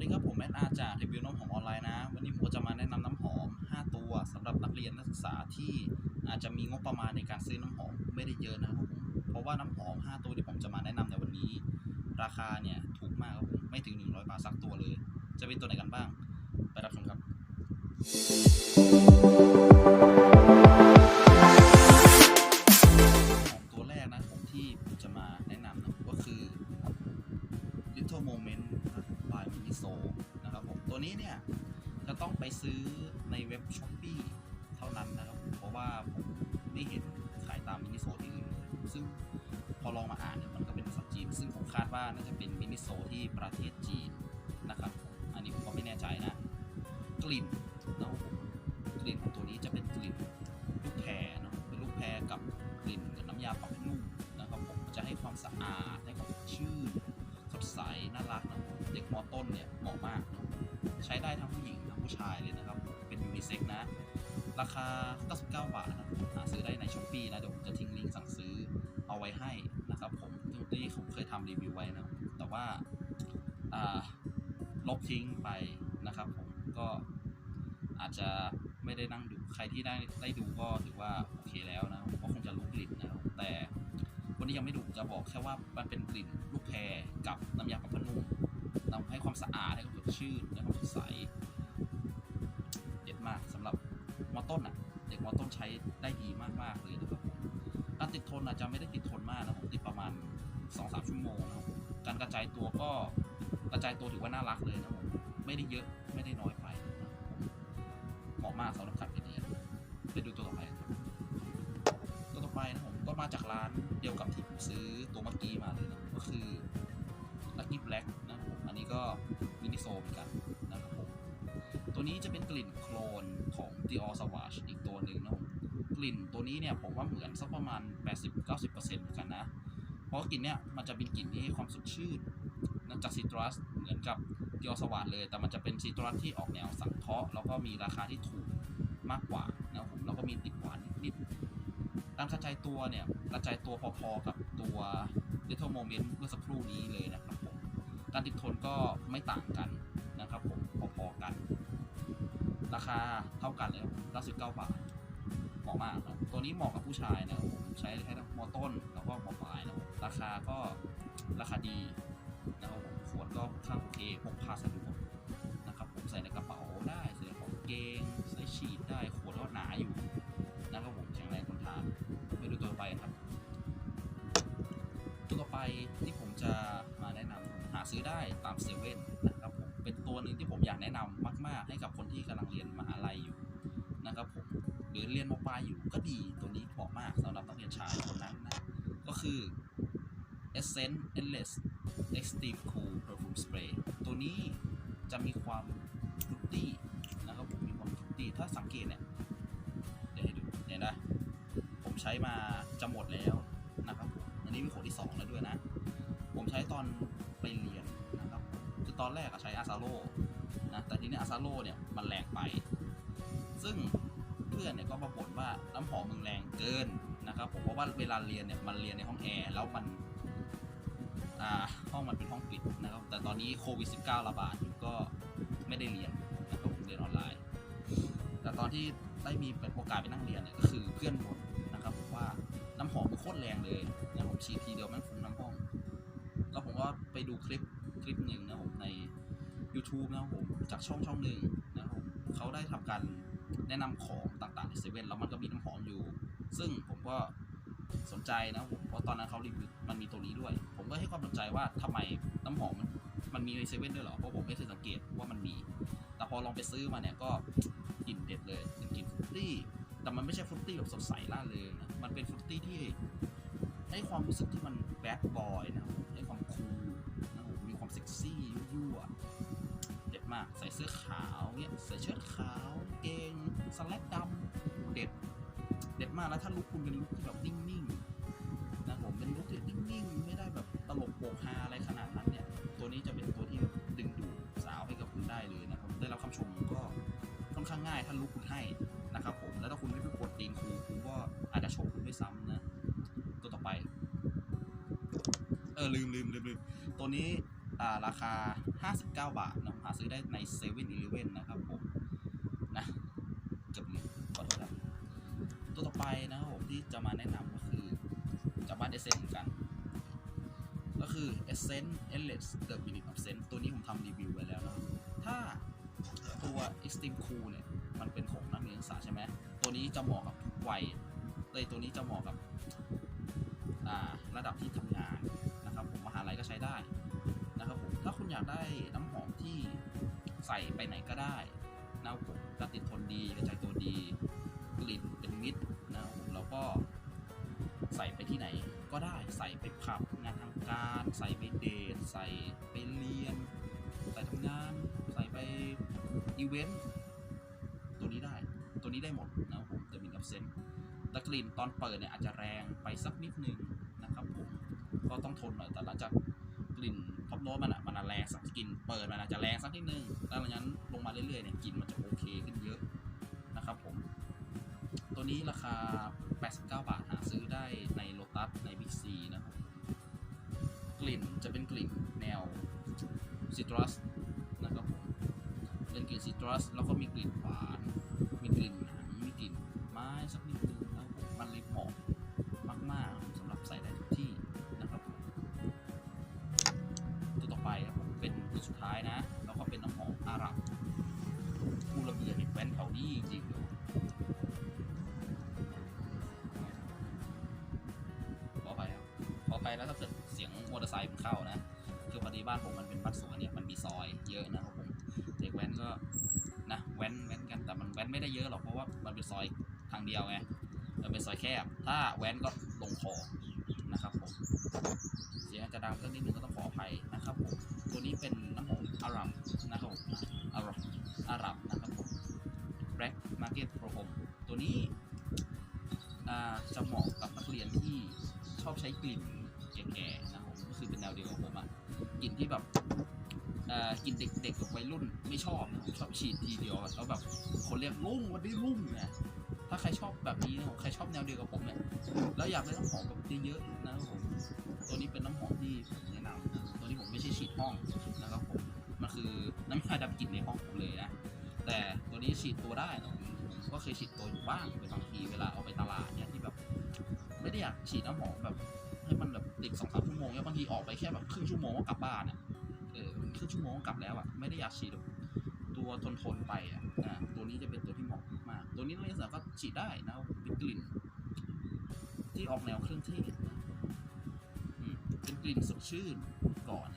ดีครับผมแอดอาร์จากรีวิวน้ำหอมออนไลน์นะ วันนี้ผมจะมาแนะนำน้ำหอม 5 ตัวสำหรับนักเรียนนักศึกษาที่อาจจะมีงบประมาณในการซื้อน้ำหอมไม่ได้เยอะนะครับผมเพราะว่าน้ำหอม 5 ตัวที่ผมจะมาแนะนำในวันนี้ ราคาเนี่ยถูกมากครับผมไม่ถึง 100 บาทสักตัวเลย จะเป็นตัวไหนกันบ้าง ไปรับชมครับ ไม่เห็นขายตามมินิโซที่อื่นเลยซึ่งพอลองมาอ่านเนี่ยมันก็เป็นภาษาจีน ซึ่งผมคาดว่าน่าจะเป็นมินิโซที่ประเทศจีนนะครับ อันนี้ผมก็ไม่แน่ใจนะ กลิ่นนะครับกลิ่นของตัวนี้จะเป็นกลิ่นลูกแพรเนาะเป็นลูกแพรกับกลิ่นกับน้ำยาปรับนุ่มนะครับผมจะให้ความสะอาดให้ความชื่นสดใสน่ารักนะเด็กมอต้นเนี่ยเหมาะมากเนอะใช้ได้ทั้งผู้หญิงทั้งผู้ชายเลยนะครับ เป็นยูนิเซ็กนะ ราคา 99 บาทนะครับหาซื้อได้ในช้อปปีนะเดี๋ยวผมจะทิ้งลิงก์สั่งซื้อเอาไว้ให้นะครับผมที่ผมเคยทำรีวิวไว้นะแต่ว่าลบทิ้งไปนะครับผมก็อาจจะไม่ได้นั่งดูใครที่ได้ได้ดูก็ถือว่าโอเคแล้วนะผมก็คงจะรู้กลิ่นนะครับแต่วันนี้ยังไม่ดูจะบอกแค่ว่ามันเป็นกลิ่นลูกแพรกับน้ำยาปรับผ้านุ่มทำให้ความสะอาดให้ความสดชื่นให้ความสดใส มอต้นอะ เด็กมอต้นใช้ได้ดีมากๆเลยนะครับการติดทนอาจจะไม่ได้ติดทนมากนะผมติดประมาณ2-3ชั่วโมงนะครับการกระจายตัวก็กระจายตัวถือว่าน่ารักเลยนะผมไม่ได้เยอะไม่ได้น้อยไปนะครับผมเหมาะมากสำหรับการไปเรียนไปดูตัวต่อไปครับตัวต่อไปนะผมก็มาจากร้านเดียวกับที่ผมซื้อตัวเมื่อกี้มาเลยนะก็คือ Lucky Black นะผมอันนี้ก็มินิโซเหมือนกันนะ ตัวนี้จะเป็นกลิ่นโคลนของ Dior Sauvage อีกตัวหนึ่งนะกลิ่นตัวนี้เนี่ยผมว่าเหมือนสักประมาณ 80-90%เหมือนกันนะ เพราะกลิ่นเนี่ยมันจะเป็นกลิ่นที่ให้ความสดชื่นนอกจากซิตรัสเหมือนกับ Dior Sauvage เลย แต่มันจะเป็นซิตรัสที่ออกแนวสังเคราะห์แล้วก็มีราคาที่ถูกมากกว่านะครับผมแล้วก็มีติดหวานนิดๆการกระจายตัวเนี่ยกระจายตัวพอๆกับตัว Little Moment เมื่อสักครู่นี้เลยนะครับผมการติดทนก็ไม่ต่างกัน ราคาเท่ากันเลย99บาทเหมาะมากครับตัวนี้เหมาะกับผู้ชายนะครับผมใช้ให้ทั้งมอต้นแล้วก็มอปลายนะครับราคาก็ราคาดีนะครับผมขวดก็ค่าโอเคพกพาสะดวกนะครับผมใส่ในกระเป๋าได้ใส่ในกระเกางเกงใส่ฉีดได้ขวดก็หนาอยู่นะครับผมแข็งแรงทนทานไปดูตัวไปครับตัวต่อไปที่ผมจะมาแนะนำหาซื้อได้ คือ Essence Endless Extreme Cool Perfume Spray ตัวนี้จะมีความฟรุตตี้นะครับผมมีความฟรุตตี้ถ้าสังเกตเนี่ยเดี๋ยวให้ดูเนี่ยนะผมใช้มาจะหมดแล้วนะครับผมอันนี้เป็นขวดที่ 2 แล้วด้วยนะ ผมใช้ตอนไปเรียนนะครับคือตอนแรกอะใช้อาซาโลนะแต่ทีนี้อาซาโลเนี่ยมันแรงไป ซึ่งเพื่อนเนี่ยก็มาบ่นว่าน้ำหอมมึงแรงเกิน ว่าเวลาเรียนเนี่ยมันเรียนในห้องแอร์แล้วมันอ่าห้องมันเป็นห้องปิดนะครับ แต่ตอนนี้โควิด -19 ระบาดอยู่ก็ไม่ได้เรียนนะครับผมเรียนออนไลน์ แต่ตอนที่ได้มีเป็นโอกาสไปนั่งเรียนเนี่ยก็คือเพื่อนบ่นนะครับผมว่าน้ำหอมมันโคตรแรงเลยนะผมฉีดทีเดียวแม่งฟุ้งน้ำห้องแล้วผมก็ไปดูคลิปคลิปหนึ่งนะผมใน YouTube นะครับผมจากช่องช่องหนึ่งนะครับผมเขาได้ทำการแนะนำของต่างๆในเซเว่นแล้วมันก็มีน้ำหอมอยู่ ซึ่งผมก็ นใจนะผมเพราะตอนนั้นเขารีวิวมันมีตัวนี้ด้วย ผมก็ให้ความสนใจว่าทำไมน้ำหอมมันมันมีในเซเว่นด้วยเหรอเพราะผมไม่เคยสังเกตว่ามันมี แต่พอลองไปซื้อมาเนี่ยก็กลิ่นเด็ดเลยเป็นกลิ่นฟรุตตี้แต่มันไม่ใช่ฟรุตตี้แบบสดใสล่าเริงนะมันเป็นฟรุตตี้ที่ให้ความรู้สึกที่มันแบดบอยนะให้ความคูลนะผมมีความเซ็กซี่ยั่วเด็ดมากใส่เสื้อขาวเนี่ยใส่เชิ้ตขาวเกงสแลกดำเด็ดเด็ดมากแล้วถ้าลุคคุณเป็นลุคที่แบบนิ่ง นิ่งๆ ไม่ได้แบบตลกโปกฮาอะไรขนาดนั้นเนี่ย ตัวนี้จะเป็นตัวที่ดึงดูดสาวให้กับคุณได้เลยนะครับ ได้รับคำชมก็ค่อนข้างง่ายถ้าลุคคุณให้นะครับผม แล้วถ้าคุณไม่ไปกดตีนครูคุณก็อาจจะชมคุณด้วยซ้ำนะ ตัวต่อไป เออลืมลืมลืมลืมตัวนี้อ่าราคา 59 บาทนะหาซื้อได้ใน7 e เ e ่ e อนะครับผมนะเกือบลืมขอโทษครับตัวต่อไปนะครับผมที่จะมาแนะนำก็คือจากบ้านเอเซนเหมือนกัน ก็คือ Essence Endless The Minute of Sense ตัวนี้ผมทำรีวิวไว้แล้วนะถ้าตัว Extreme Cool เนี่ย มันเป็นของนักเรียนศึกษาใช่ไหม ตัวนี้จะเหมาะกับทุกวัยเลยตัวนี้จะเหมาะกับระดับที่ทำงานนะครับผมมหาลัยก็ใช้ได้นะครับผมถ้าคุณอยากได้น้ำหอมที่ใส่ไปไหนก็ได้นะครับผมกระติดทนดีกระจายตัวดีกลิ่นเป็นมิตรนะครับผมแล้วก็ใส่ไปที่ไหนก็ได้ใส่ไปผับ ใส่ไปเรียน ใส่ทำงาน ใส่ไปอีเวนต์ตัวนี้ได้ ตัวนี้ได้หมดนะครับผมแต่มีกับเซนแต่กลิ่นตอนเปิดเนี่ยอาจจะแรงไปสักนิดนึงนะครับผมก็ต้องทนหน่อยแต่หลังจากกลิ่นท็อปโน้ตมันอะมันอะแรงสักกลิ่นเปิดมันอาจจะแรงสักนิดนึงแล้วหลังจากนั้นลงมาเรื่อยๆเนี่ยกลิ่นมันจะโอเคขึ้นเยอะนะครับผมตัวนี้ราคา 89 บาทหาซื้อได้ในโลตัสในบิ๊กซีนะครับ กลิ่นจะเป็นกลิ่นแนวซิตรัสนะครับผมเป็นกลิ่นซิตรัสแล้วก็มีกลิ่นหวานมีกลิ่นหนังมีกลิ่นไม้สักนิดนึงนะครับผมมันเลยเหมาะมากๆสำหรับใส่ได้ทุกที่นะครับผมตัวต่อไปครับเป็นตัวสุดท้ายนะแล้วก็เป็นน้ำหอมอาหรับผู้ระเบียบเห็นแว่นแถวนี้จริงๆเลยขอไปครับขอไปแล้วถ้าเกิดเสียง มอเตอร์ไซค์มันเข้านะคือพอดีบ้านผมมันเป็นพัดสวนเนี่ยมันมีซอยเยอะนะครับผมเด็กแว้นก็นะแว้นแว้นกันแต่มันแว้นไม่ได้เยอะหรอกเพราะว่ามันเป็นซอยทางเดียวไงมันเป็นซอยแคบ ถ้าแว้นก็ลงคอนะครับผมเสียงจะดังสักนิดนึงก็ต้องขอ คือเป็นแนวเดียวกับผมอะกลิ่นที่แบบอ่ากินเด็กๆกับวัยรุ่นไม่ชอบนะชอบฉีดทีเดียวแล้วแบบคนเรียกลุ่งวันนี้ลุ่งเนี่ยถ้าใครชอบแบบนี้นะผมใครชอบแนวเดียวกับผมเนี่ยแล้วอยากได้น้ำหอมแบบเยอะๆนะครับผมตัวนี้เป็นน้ำหอมที่ผมแนะนำนะตัวนี้ผมไม่ใช่ฉีดห้องนะครับผมมันคือน้ำยาดับกลิ่นในห้องผมเลยนะแต่ตัวนี้ฉีดตัวได้นะผมผมก็เคยฉีดตัวอยู่บ้างเป็นบางทีเวลาเอาไปตลาดเนี่ยที่แบบ ไม่ได้อยากฉีดน้ำหอมแบบให้มันแบบ ติดสองสามชั่วโมงเนี่ยบางทีออกไปแค่แบบครึ่งชั่วโมงก็กลับบ้านอะเออครึ่งชั่วโมงก็กลับแล้วอะไม่ได้อยากฉีดตัวทนทนไปอะอ่าตัวนี้จะเป็นตัวที่เหมาะมาก ตัวนี้นักเรียนศึกษาก็ฉีดได้นะเป็นกลิ่น ที่ออกแนวเครื่องเทศอืมเป็นกลิ่นสดชื่นก่อน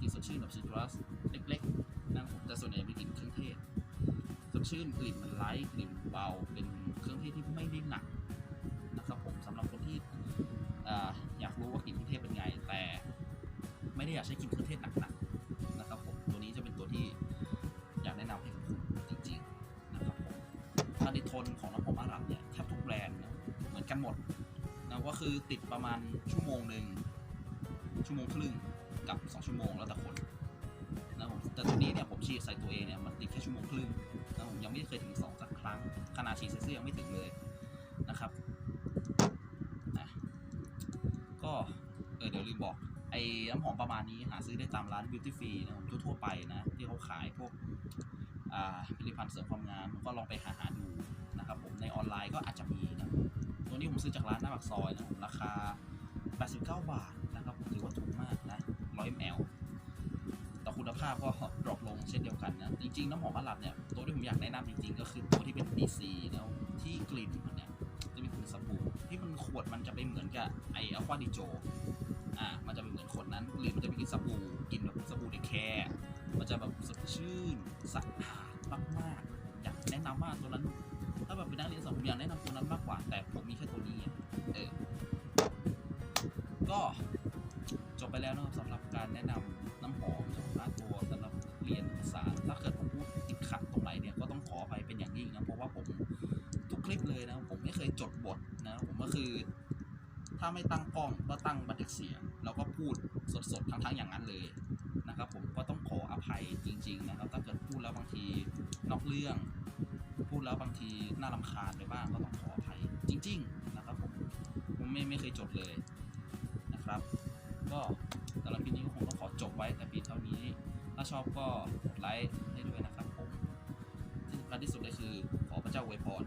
กลิ่นสดชื่นแบบซิตรัสเล็กๆนะผมแต่ส่วนใหญ่เป็นกลิ่นเครื่องเทศสดชื่นกลิ่นมันไลท์กลิ่นเบาเป็นเครื่องเทศที่ไม่ได้หนักนะครับผมสำหรับคนที่ ได้อยากใช้กลิ่นเครื่องเทศหนักๆนะครับผมตัวนี้จะเป็นตัวที่อยากแนะนำให้กับคุณจริงๆนะครับผมผลิตทนของน้ำหอมอารับเนี่ยแทบทุกแบรนด์นะเหมือนกันหมดนะก็คือติดประมาณชั่วโมงหนึ่งชั่วโมงครึ่งกับสองชั่วโมงแล้วแต่คนนะผมแต่ตัวนี้เนี่ยผมฉีดใส่ตัวเองเนี่ยมันติดแค่ชั่วโมงครึ่งนะผมยังไม่เคยถึงสองสักครั้งขนาดฉีดเสื้อยังไม่ถึงเลยนะครับนะก็เออเดี๋ยวลืมบอก ไอ้น้ำหอมประมาณนี้หาซื้อได้ตามร้าน Beauty Free นะผมทั่วๆไปนะที่เขาขายพวกผลิตภัณฑ์เสริมความงามก็ลองไปหาหาดูนะครับผมในออนไลน์ก็อาจจะมีนะตัวนี้ผมซื้อจากร้านหน้าปากซอยนะผมราคา 89 บาทนะครับผมถือว่าถูกมากนะ100 ml แต่คุณภาพก็ดรอปลงเช่นเดียวกันนะจริงๆน้ำหอมอาหรับเนี่ยตัวที่ผมอยากแนะนำจริงๆ ก็คือตัวที่เป็น DC นะที่กลิ่นมันเนี่ยจะมีกลิ่นสบู่ที่มันขวดมันจะไปเหมือนกับไออัลฟาดิโจ นะ ผมไม่เคยจดบทนะ ผมก็คือ ถ้าไม่ตั้งกล้องก็ตั้งบันทึกเสียง แล้วก็พูดสดๆทั้งๆอย่างนั้นเลยนะครับ ผมก็ต้องขออภัยจริง ๆ นะครับ ถ้าเกิดพูดแล้วบางทีนอกเรื่อง พูดแล้วบางทีน่ารำคาญไปบ้างก็ต้องขออภัยจริง ๆ นะครับ ผมผมไม่ไม่เคยจดเลยนะครับ ก็สำหรับคลิปนี้ก็คงต้องขอจบไว้แต่เพียงเท่านี้ ถ้าชอบก็กดไลค์ให้ด้วยนะครับผมที่สำคัญที่สุดเลยคือขอพระเจ้าอวยพร